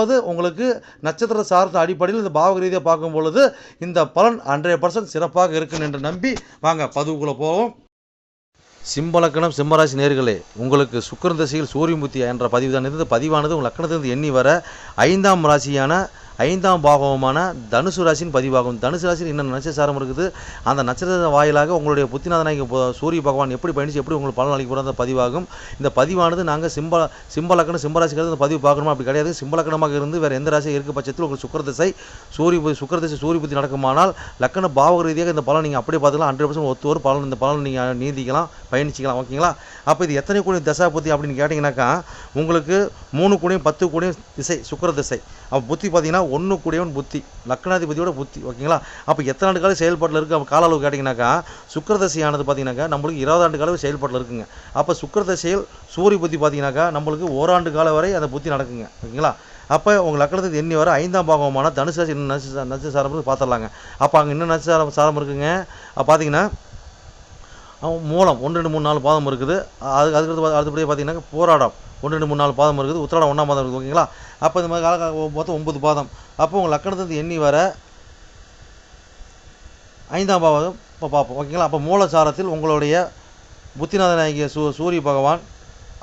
அதாவது உங்களுக்கு நட்சத்திர சார்ந்த அடிப்படையில் இந்த பாவக ரீதியாக பார்க்கும் பொழுது இந்த பலன் ஹண்ட்ரட் பர்சன்ட் சிறப்பாக இருக்கும் என்று நம்பி வாங்க பதிவுக்குள்ளே போவோம். சிம்பலக்கணம் சிம்மராசி நேர்களே உங்களுக்கு சுக்கரன் திசையில் சூரியமுத்தி என்ற பதிவு தான் இருந்தது. பதிவானது உங்கள் லக்கணத்திலிருந்து எண்ணி வர ஐந்தாம் ராசியான ஐந்தாம் பாகவமான தனுசு ராசியின் பதிவாகும். தனுசு ராசியில் இன்னும் நட்சத்திரம் இருக்குது? அந்த நட்சத்திர வாயிலாக உங்களுடைய புத்திநாதனாகி சூரிய பகவான் எப்படி பயணிச்சு எப்படி உங்களுக்கு பலன் அளிக்க அந்த பதிவாகும். இந்த பதிவானது நாங்கள் சிம்ப சிம்பலக்கணம் சிம்பராசிக்கிறது இந்த பதிவு பார்க்கணுமா? அப்படி கிடையாது. சிம்பலக்கணமாக இருந்து வேறு எந்த ராசியாக இருக்க பட்சத்தில் உங்களுக்கு சுக்கர திசை சூரிய பு- திசை சூரிய புத்தி நடக்குமானால் லக்கண பாவக ரீதியாக இந்த பலன் நீங்கள் அப்படியே பார்த்துக்கலாம். ஹண்ட்ரட் பர்சன்ட் ஒத்து ஒரு பலன் இந்த பலன் நீங்கள் நீந்திக்கலாம் பயணிச்சிக்கலாம். ஓகேங்களா? அப்போ இது எத்தனை கோடி தசா புத்தி அப்படின்னு கேட்டிங்கனாக்கா உங்களுக்கு மூணு கோடியும் பத்து கோடியும் திசை சுக்கர திசை. அப்போ புத்தி பார்த்தீங்கன்னா ஒன்று கூடியவன் புத்தி. லக்னாதிபதியோட புத்தி ஓகேங்களா? அப்போ எத்தனை ஆண்டு காலம் செயல்பாட்டில் இருக்குது அப்போ கால அளவு கேட்டிங்கனாக்கா சுக்கிர பார்த்தீங்கன்னாக்கா நம்மளுக்கு இருபது ஆண்டு காலம் செயல்பாட்டில் இருக்குங்க. அப்போ சுக்கரதசையில் சூரிய புத்தி பார்த்தீங்கன்னாக்கா நம்மளுக்கு ஓராண்டு காலம் வரை அந்த புத்தி நடக்குங்க ஓகேங்களா? அப்போ உங்கள் லக்கணத்துக்கு எண்ணி வர ஐந்தாம் பாகமான தனுசு ராசி இன்னும் நட்ச நட்ச சாரம் பார்த்துடலாங்க அப்போ அங்கே இன்னும் நச்சு சாரம் சாரம் இருக்குங்க. அப்போ பார்த்தீங்கன்னா மூலம் ஒன்று ரெண்டு மூணு நாலு பாதம் இருக்குது. அது அதுக்கடுத்து அடுத்தபடியே பார்த்தீங்கன்னா போராடம். ஒன்று ரெண்டு மூணு நாலு பாதம் இருக்குது. உத்திராடம் ஒன்றாம் பாதம் இருக்குது ஓகேங்களா? அப்போ இந்த மாதிரி கால மொத்தம் ஒன்பது பாதம். அப்போ உங்கள் லக்கணத்துக்கு எண்ணி வர ஐந்தாம் பாவம் இப்போ பார்ப்போம் ஓகேங்களா? அப்போ மூலசாரத்தில் உங்களுடைய புத்திநாதனாகிய சூ சூரிய பகவான்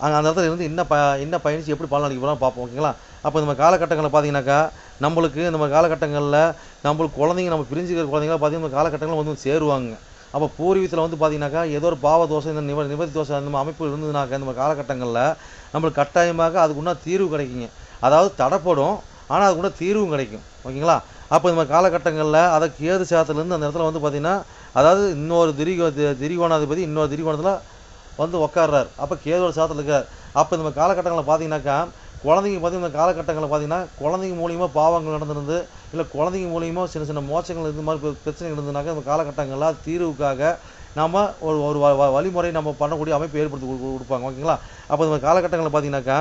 அங்கே அந்த இடத்துல இருந்து என்ன ப என்ன பயணிச்சு எப்படி பலன் அளிக்க போகிறோம் பார்ப்போம் ஓகேங்களா? அப்போ இந்த மாதிரி காலகட்டங்களில் பார்த்தீங்கன்னாக்கா நம்மளுக்கு இந்த மாதிரி காலகட்டங்களில் நம்மளுக்கு குழந்தைங்க நம்ம பிரிஞ்சுக்கிற குழந்தைங்களாம் பார்த்தீங்கன்னா இந்த காலகட்டங்களில் வந்து சேருவாங்க. அப்போ பூர்வீகத்தில் வந்து பார்த்தீங்கன்னாக்கா ஏதோ ஒரு பாவ தோசை இந்த நிவ நிவர்த்தி தோசை அந்த மாதிரி அமைப்பு இருந்ததுனாக்கா இந்த காலகட்டங்களில் நம்மளுக்கு கட்டாயமாக அதுக்குன்னா தீர்வு கிடைக்குங்க. அதாவது தடைப்படும் ஆனால் அதுக்குள்ள தீர்வும் கிடைக்கும். ஓகேங்களா? அப்போ இந்த காலகட்டங்களில் அதை கேது சேதத்துலேருந்து அந்த இடத்துல வந்து பார்த்தீங்கன்னா அதாவது இன்னொரு திரிகோ திரிகோணாதிபதி இன்னொரு திரிகோணத்தில் வந்து உட்கார்றாரு அப்போ கேதோட சேதத்தில் இருக்கார். அப்போ இந்த காலகட்டங்களில் பார்த்தீங்கன்னாக்கா குழந்தைங்க பார்த்தீங்கன்னா இந்த காலகட்டங்களில் பார்த்தீங்கன்னா குழந்தைங்க மூலியமாக பாவங்கள் நடந்திருந்து இல்லை குழந்தைங்க மூலியமாக சின்ன சின்ன மோசங்கள் இந்த மாதிரி பிரச்சனைகள் இருந்ததுனாக்கா இந்த காலகட்டங்களில் தீர்வுக்காக நாம் ஒரு ஒரு வ- வ- வழிமுறை நம்ம பண்ணக்கூடிய அமைப்பு ஏற்படுத்தி கொடு- கொடுப்பாங்க. ஓகேங்களா? அப்போ இந்த காலகட்டங்களில் பார்த்தீங்கன்னாக்கா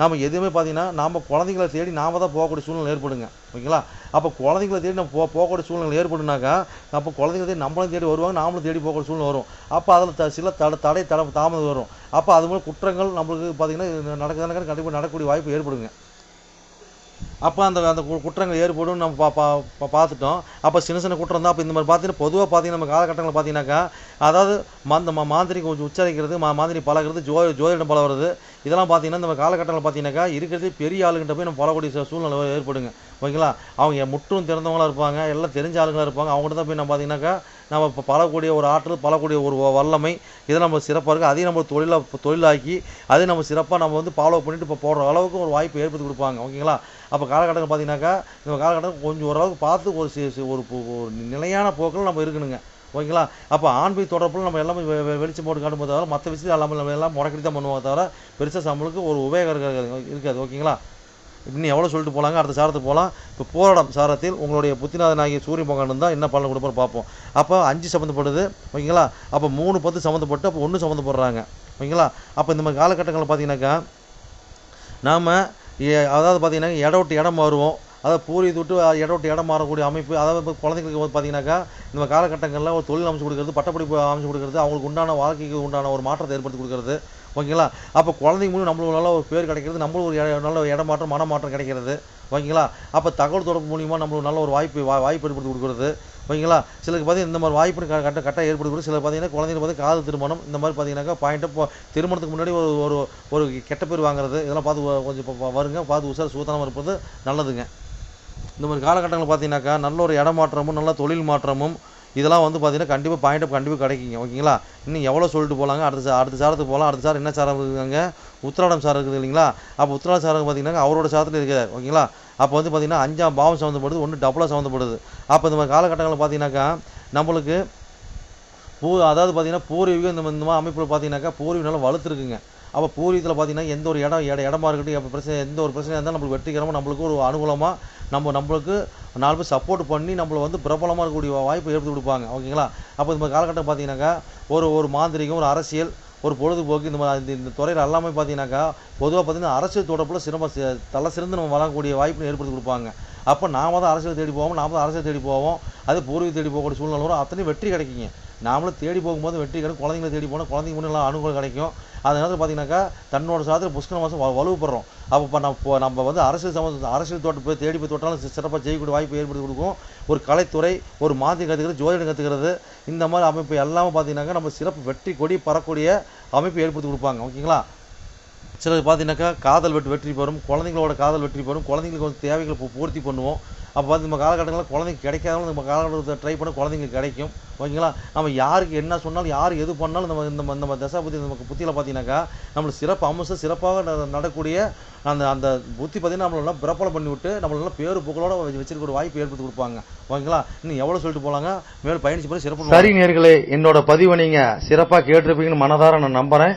நாம் எதுவுமே பார்த்தீங்கன்னா நாம் குழந்தைங்கள தேடி நாம தான் போகக்கூடிய சூழ்நிலை ஏற்படுங்க. ஓகேங்களா? அப்போ குழந்தைங்கள தேடி நம்ம போ போகக்கூடிய சூழ்நிலை ஏற்படுனாக்கா அப்போ குழந்தைங்கள தேடி நம்மளும் தேடி வருவாங்க நாமளும் தேடி போகக்கூடிய சூழ்நிலை வரும். அப்போ அதில் த சில தடை தடை தட தாமதம் வரும். அப்போ அது மூலம் குற்றங்கள் நம்மளுக்கு பார்த்தீங்கன்னா நடக்கிறதுனாக்க கண்டிப்பாக நடக்கக்கூடிய வாய்ப்பு ஏற்படுங்க. அப்போ அந்த அந்த கு- குற்றங்கள் ஏற்படும் நம்ம பா பா பார்த்துட்டோம். அப்போ சின்ன சின்ன குற்றம் தான். அப்போ இந்த மாதிரி பார்த்தீங்கன்னா பொதுவாக பார்த்தீங்கன்னா நம்ம காலகட்டங்களில் பார்த்தீங்கன்னாக்கா அதாவது மந்த மா மாந்திரிக்கு கொஞ்சம் உச்சரிக்கிறது மா மாந்திரி பழகிறது ஜோ ஜோதிடம் பழகிறது இதெல்லாம் பார்த்தீங்கன்னா நம்ம காலகட்டங்களில் பார்த்தீங்கன்னாக்கா இருக்கிறது பெரிய ஆளுங்கிட்ட போய் நம்ம பழக்கூடிய சூழ்நிலை ஏற்படுங்க. ஓகேங்களா? அவங்க முற்றும் திறந்தவங்களாக இருப்பாங்க எல்லாம் தெரிஞ்ச ஆளுங்களாக இருப்பாங்க. அவங்கள்ட்ட தான் போய் நம்ம பார்த்தீங்கன்னாக்கா நம்ம இப்போ பழக்கூடிய ஒரு ஆற்றல் பழக்கூடிய ஒரு வல்லமை இதெல்லாம் நம்ம சிறப்பாக இருக்குது அதையும் நம்ம தொழிலாக தொழிலாக்கி அதையும் நம்ம சிறப்பாக நம்ம வந்து ஃபாலோ பண்ணிட்டு இப்போ போடுற அளவுக்கு ஒரு வாய்ப்பு ஏற்படுத்தி கொடுப்பாங்க. ஓகேங்களா? அப்போ காலகட்டத்தில் பார்த்தீங்கன்னாக்கா இந்த காலகட்டம் கொஞ்சம் ஓரளவுக்கு பார்த்து ஒரு ஒரு ஒரு நிலையான போக்கில் நம்ம இருக்கணுங்க. ஓகேங்களா? அப்போ ஆன்மீக தொடர்பில் நம்ம எல்லாமே வெ- வெளிச்சம் போட்டு காட்டும் தவிர மற்ற விஷயத்தில் எல்லாமே நம்ம எல்லாம் முடக்கடி தான் பண்ணுவோம் தவிர பெருசாக நம்மளுக்கு ஒரு உபயோகம் இருக்காது இருக்காது. ஓகேங்களா? இன்னும் எவ்வளோ சொல்லிட்டு போகலாங்க அடுத்த சாரத்துக்கு போகலாம் இப்போ போராடம் சாரத்தில் உங்களுடைய புத்திநாதனாகிய சூரிய பகவான் இருந்தால் என்ன பலன் கொடுப்பாரு பார்ப்போம். அப்போ அஞ்சு சம்மந்தப்படுது ஓகேங்களா? அப்போ மூணு பத்து சம்மந்தப்பட்டு அப்போ ஒன்று சம்மந்தப்படுறாங்க ஓகேங்களா? அப்போ இந்த மாதிரி காலகட்டங்களில் பார்த்தீங்கன்னாக்கா நாம் அதாவது பார்த்தீங்கன்னா இடம் விட்டு இடம் மாறுவோம். அதாவது பூரி தொட்டு இடம் விட்டு இடம் மாறக்கூடிய அமைப்பு அதாவது இப்போ குழந்தைங்களுக்கு வந்து பார்த்தீங்கன்னாக்கா இந்த காலகட்டங்களில் ஒரு தொழில் அமைச்சு கொடுக்குறது பட்டப்படிப்பு அமைச்சு கொடுக்குறது அவங்களுக்கு உண்டான வாழ்க்கைக்கு உண்டான ஒரு மாற்றத்தை ஏற்படுத்தி கொடுக்குறது. ஓகேங்களா? அப்போ குழந்தைங்க மூலம் நம்மளுக்கு நல்ல ஒரு பேர் கிடைக்கிறது நம்மளும் ஒரு இட- நல்ல இடமாற்றம் மனமாற்றம் கிடைக்கிறது. ஓகேங்களா? அப்போ தகவல் தொடர்பு மூலியமாக நம்மளுக்கு நல்ல ஒரு வாய்ப்பு வாய்ப்பு ஏற்படுத்தி கொடுக்குறது. ஓகேங்களா? சிலருக்கு பார்த்தீங்கன்னா இந்த மாதிரி வாய்ப்பு கட்ட கட்டாக ஏற்படுத்தி சிலர் பார்த்தீங்கன்னா குழந்தைங்க பார்த்து காதல் திருமணம் இந்த மாதிரி பார்த்தீங்கன்னாக்கா பாயிண்ட்டாக திருமணத்துக்கு முன்னாடி ஒரு ஒரு ஒரு கெட்ட பேர் வாங்குறது இதெல்லாம் பார்த்து கொஞ்சம் வருங்க. பார்த்து உசார் சூத்தனமாக இருப்பது நல்லதுங்க. இந்த மாதிரி காலகட்டங்களில் பார்த்தீங்கன்னாக்கா நல்ல ஒரு இடமாற்றமும் நல்ல தொழில் மாற்றமும் இதெல்லாம் வந்து பார்த்தீங்கன்னா கண்டிப்பாக பாயிண்ட் கண்டிப்பாக கிடைக்குங்க. ஓகேங்களா? இன்னும் எவ்வளோ சொல்லிட்டு போகலாங்க அடுத்த அடுத்த சாரத்துக்கு போகலாம். அடுத்த சாரம் என்ன சாரம் இருக்குதுங்க? உத்திராடம் சாரம் இருக்குது இல்லைங்களா? அப்போ உத்திராடம் சாரம் பார்த்தீங்கன்னா அவரோட சாரத்தில் இருக்கிறார். ஓகேங்களா? அப்போ வந்து பார்த்தீங்கன்னா அஞ்சாம் பாவம் சம்மந்தப்படுது ஒன்று டபுளாக சம்மந்தப்படுது அப்போ இந்த மாதிரி காலகட்டங்களில் பார்த்தீங்கன்னாக்கா நம்மளுக்கு பூ அதாவது பார்த்தீங்கன்னா பூர்வீகம் இந்த இந்த மாதிரி அமைப்பில் பார்த்தீங்கன்னாக்கா பூர்வீகம் நல்லா வலுத்துருக்குங்க. அப்போ பூர்வீகத்தில் பார்த்தீங்கன்னா எந்த ஒரு இடம் இட இடமா இருக்கட்டும் எப்போ பிரச்சனை எந்த ஒரு பிரச்சனையாக இருந்தாலும் நம்மளுக்கு வெற்றிகரமாக நம்மளுக்கு ஒரு அனுகூலமாக நம்ம நம்மளுக்கு நாலு பேர் சப்போர்ட் பண்ணி நம்மளை வந்து பிரபலமாக இருக்கக்கூடிய வாய்ப்பு ஏற்படுத்தி கொடுப்பாங்க. ஓகேங்களா? அப்போ இந்த மாதிரி காலகட்டம் பார்த்தீங்கன்னாக்கா ஒரு ஒரு மாந்திரிகம் ஒரு அரசியல் ஒரு பொழுதுபோக்கு இந்த மாதிரி இந்த- இந்த துறையில் எல்லாமே பார்த்தீங்கன்னாக்கா பொதுவாக பார்த்தீங்கன்னா அரசியல் தொடர்பில் சிரம தலை சிறந்து நம்ம வழங்கக்கூடிய வாய்ப்பு ஏற்படுத்தி கொடுப்பாங்க. அப்போ நாம் தான் அரசியல் தேடி போவோம்? நாம தான் அரசியல் தேடி போவோம். அது பூர்வீக தேடி போகக்கூடிய சூழ்நிலை வரும். அத்தனையும் வெற்றி கிடைக்குங்க. நாமளும் தேடி போகும்போது வெற்றி கிடைக்கும். குழந்தைங்களை தேடி போனால் குழந்தைங்க முன்னெல்லாம் நல்லா அனுகூலம் கிடைக்கும். அந்த நேரத்தில் பார்த்தீங்கன்னாக்கா தன்னோட சாதத்தில் புஷ்கர மாதம் வலுப்படுறோம் அப்போ நம்ம இப்போ நம்ம வந்து அரசியல் சம்மந்த அரசியல் தோட்டம் போய் தேடி போய் தொட்டாலும் சிறப்பாக செய்யக்கூடிய வாய்ப்பு ஏற்படுத்தி கொடுக்கும். ஒரு கலைத்துறை ஒரு மாதிரி கற்றுக்கிறது ஜோதிடம் கற்றுக்கிறது இந்த மாதிரி அமைப்பு எல்லாமே பார்த்தீங்கன்னாக்கா நம்ம சிறப்பு வெற்றி கொடி பறக்கூடிய அமைப்பு ஏற்படுத்தி கொடுப்பாங்க ஓகேங்களா? சிலர் பார்த்தீங்கன்னாக்கா காதல் வெற்றி வெற்றி பெறும். குழந்தைங்களோட காதல் வெற்றி பெறும். குழந்தைங்களுக்கு வந்து தேவைகளை பூ- பூர்த்தி பண்ணுவோம். அப்போ வந்து நம்ம காலகட்டங்களில் குழந்தைங்க கிடைக்காதவங்க நம்ம காலகட்டத்தில் ட்ரை பண்ண குழந்தைங்களுக்கு கிடைக்கும். ஓகேங்களா? நம்ம யாருக்கு என்ன சொன்னாலும் யார் எது பண்ணாலும் நம்ம இந்த நம்ம தசா புத்தி நமக்கு புத்தியில் பார்த்தீங்கன்னாக்கா நம்மளுக்கு சிறப்பு அம்சம் சிறப்பாக நடக்கூடிய அந்த அந்த புத்தி பார்த்தீங்கன்னா நம்மளெல்லாம் பிரபலம் பண்ணி விட்டு நம்மளெல்லாம் பேரு புகழோட வச்சு- வச்சிருக்க ஒரு வாய்ப்பு ஏற்படுத்தி கொடுப்பாங்க. ஓகேங்களா? இன்னும் எவ்வளோ சொல்லிட்டு போலாங்க? மேலும் பயணிச்சு போய் சிறப்பு சரி நேர்களே என்னோட பதிவை நீங்கள் சிறப்பாக கேட்டிருப்பீங்கன்னு மனதார நான் நம்புகிறேன்